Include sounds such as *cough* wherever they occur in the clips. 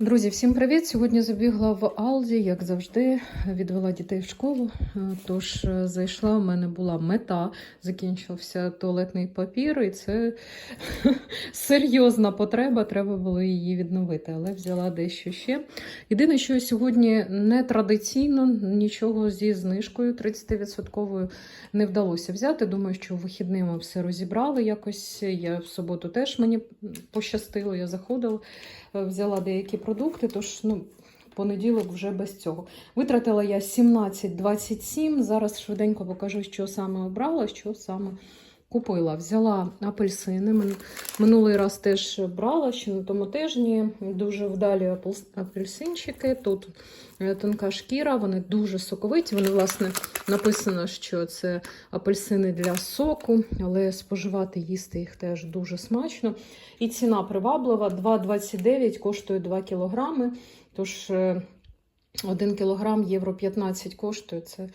Друзі, всім привіт! Сьогодні забігла в Алді, як завжди, відвела дітей в школу. Е, Тож е, зайшла, у мене була мета, закінчився туалетний папір, і це *laughs* серйозна потреба, треба було її відновити, але взяла дещо ще. Єдине, що сьогодні не традиційно, нічого зі знижкою 30% не вдалося взяти. Думаю, що вихідними все розібрали якось. Я в суботу теж мені пощастило, я заходила взяла деякі продукти, тож ну, понеділок вже без цього. Витратила я 17,27. Зараз швиденько покажу, що саме обрала, що саме купила. Взяла апельсини. Минулий раз теж брала, ще на тому тижні. Дуже вдалі апельсинчики. Тут е, тонка шкіра, вони дуже соковиті. Вони, власне, написано, що це апельсини для соку, але споживати їсти їх теж дуже смачно. І ціна приваблива. 2,29 коштує 2 кілограми. Тож е, 1 кілограм євро 15 коштує. Це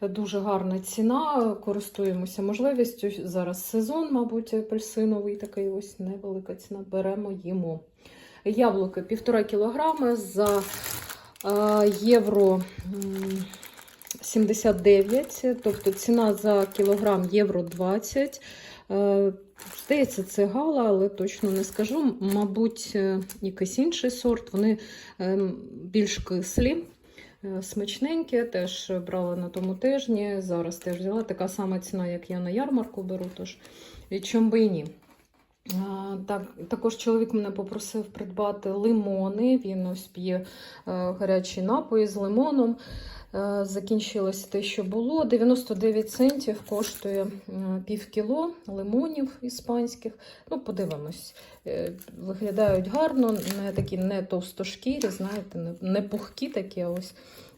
дуже гарна ціна. Користуємося можливістю. Зараз сезон, мабуть, апельсиновий такий ось невелика ціна. Беремо їмо. Яблуки 1,5 кілограми за е, євро 79, тобто ціна за кілограм євро 20. Е, Здається, це гала, але точно не скажу. Мабуть, е, якийсь інший сорт. Вони ем, більш кислі, е, смачненькі. Теж брала на тому тижні. Зараз теж взяла така сама ціна, як я на ярмарку беру, тож і чом би і ні. Так, також чоловік мене попросив придбати лимони. Він ось п'є е, гарячі напої з лимоном. Е, Закінчилось те, що було. 99 центів коштує е, пів кіло лимонів іспанських. Ну, подивимось. Е, Виглядають гарно, не такі не товстошкірі, знаєте, не, пухкі такі, а ось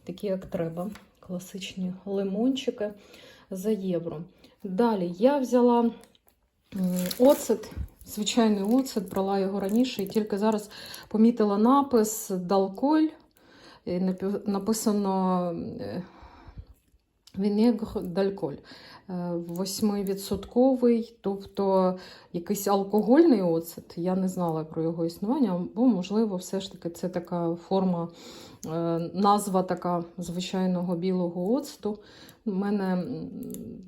такі, як треба. Класичні лимончики за євро. Далі я взяла оцет. Звичайний оцет, брала його раніше і тільки зараз помітила напис Далколь. Написано е, Вінегр дальколь. Е, 8%, тобто якийсь алкогольний оцет. Я не знала про його існування, бо, можливо, все ж таки це така форма, е, назва така звичайного білого оцту. У мене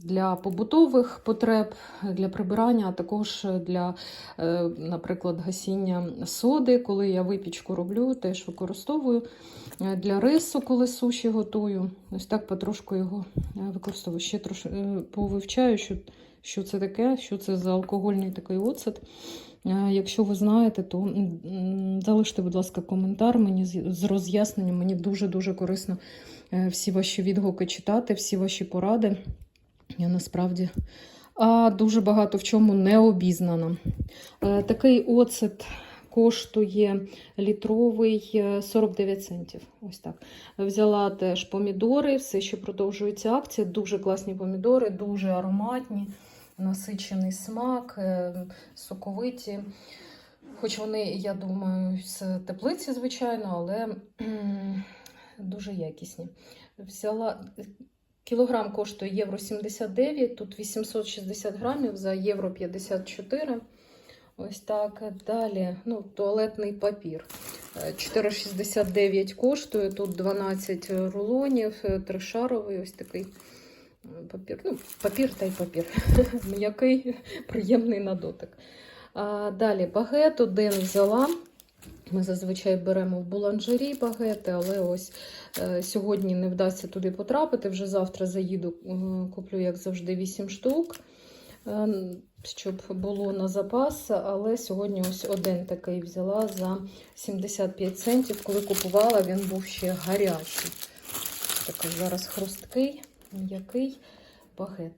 для побутових потреб, для прибирання, а також для, е, наприклад, гасіння соди, коли я випічку роблю, теж використовую. Е, Для рису, коли суші готую. Ось так потрошку його е, використовую. Ще трошки повивчаю, що, що це таке, що це за алкогольний такий оцет. Е, Якщо ви знаєте, то залиште, будь ласка, коментар мені з роз'ясненням. Мені дуже-дуже корисно е, всі ваші відгуки читати, всі ваші поради. Я насправді а, дуже багато в чому не обізнана. Е, Такий оцет коштує літровий е, 49 центів. Ось так. Взяла теж помідори, все ще продовжується акція. Дуже класні помідори, дуже ароматні, насичений смак, е, соковиті. Хоч вони, я думаю, з теплиці, звичайно, але дуже якісні. Взяла кілограм коштує євро 79, тут 860 грамів за євро 54. Ось так. Далі ну, туалетний папір. Е, 4,69 коштує. Тут 12 рулонів, е, тришаровий ось такий е, папір. Ну, папір та й папір. *laughs* М'який, приємний на дотик. А, далі багет один взяла. Ми зазвичай беремо в буланжері багети, але ось е, сьогодні не вдасться туди потрапити. Вже завтра заїду, е, куплю, як завжди, 8 штук, е, щоб було на запас. Але сьогодні ось один такий взяла за 75 центів. Коли купувала, він був ще гарячий. Такий зараз хрусткий, м'який багет.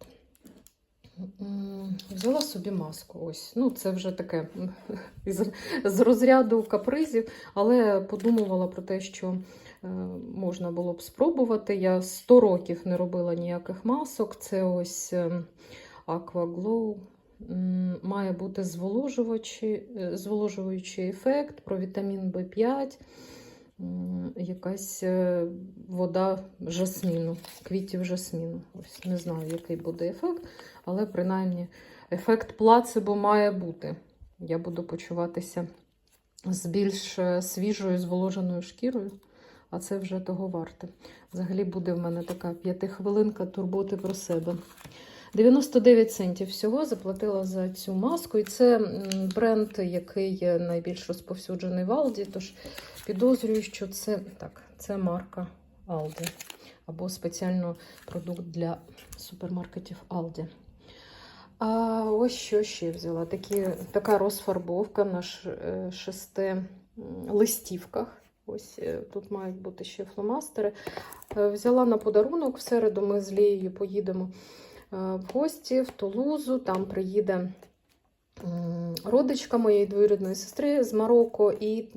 Взяла собі маску. Ось. Ну, це вже таке *laughs* з, розряду капризів, але подумувала про те, що е, можна було б спробувати. Я 100 років не робила ніяких масок. Це ось е, Aqua Glow. Має бути е, зволожуючий ефект про вітамін В5, м, якась е, вода жасміну, квітів жасміну. Ось не знаю, який буде ефект, але принаймні ефект плацебо має бути. Я буду почуватися з більш е, свіжою зволоженою шкірою, а це вже того варте. Взагалі буде в мене така п'ятихвилинка турботи про себе. 99 центів всього заплатила за цю маску, і це бренд, який найбільш розповсюджений в Алді. Тож підозрюю, що це так, це марка Aldi або спеціально продукт для супермаркетів Aldi. А ось що ще взяла. Такі, така розфарбовка на е, шести листівках. Ось е, тут мають бути ще фломастери. Е, Взяла на подарунок. В середу ми з Лією поїдемо в гості в Тулузу. Там приїде родичка моєї двоюрідної сестри з Марокко. І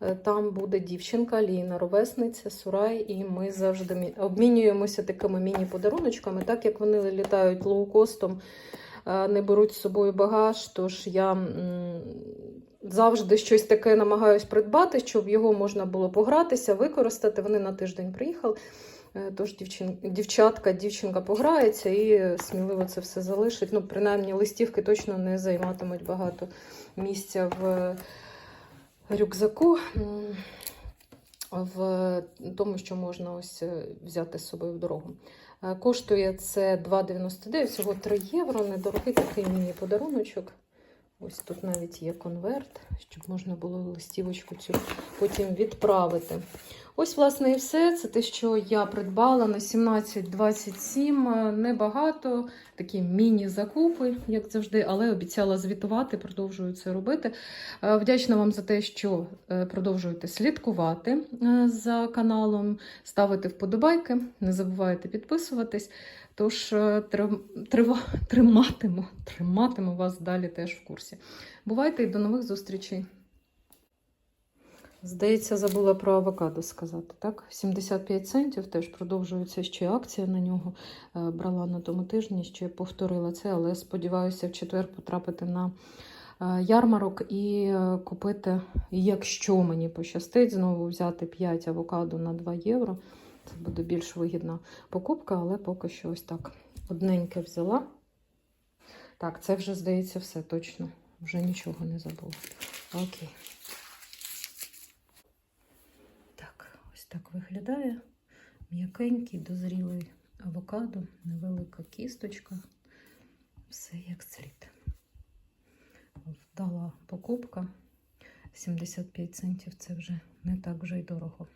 е, там буде дівчинка Ліна, ровесниця Сурай, і ми завжди обмінюємося такими міні-подаруночками, так як вони літають лоукостом, е, не беруть з собою багаж. Тож я завжди щось таке намагаюсь придбати, щоб його можна було погратися, використати. Вони на тиждень приїхали. Е, Тож дівчин, дівчатка, дівчинка пограється і сміливо це все залишить. Ну, принаймні, листівки точно не займатимуть багато місця в рюкзаку. В тому, що можна ось е, взяти з собою в дорогу. Е, Коштує це 2,99, всього 3 євро. Недорогий такий міні-подаруночок. Ось тут навіть є конверт, щоб можна було листівочку цю потім відправити. Ось, власне, і все. Це те, що я придбала на 17,27. Е, Небагато, такі міні-закупи, як завжди, але обіцяла звітувати, продовжую це робити. Е, Вдячна вам за те, що е, продовжуєте слідкувати за каналом, ставити вподобайки, не забувайте підписуватись. Тож трива- триматиму, триматиму вас далі теж в курсі. Бувайте і до нових зустрічей. Здається, забула про авокадо сказати. Так, 75 центів теж продовжується ще акція на нього. Е, Брала на тому тижні, ще повторила це, але сподіваюся в четвер потрапити на е, ярмарок і е, купити, якщо мені пощастить, знову взяти 5 авокадо на 2 євро. Це буде більш вигідна покупка, але поки що ось так. Одненьке взяла. Так, це вже здається все точно. Вже нічого не забула. Окей. Так, ось так виглядає. М'якенький, дозрілий авокадо, невелика кісточка. Все як слід. Вдала покупка. 75 центів це вже не так вже й дорого.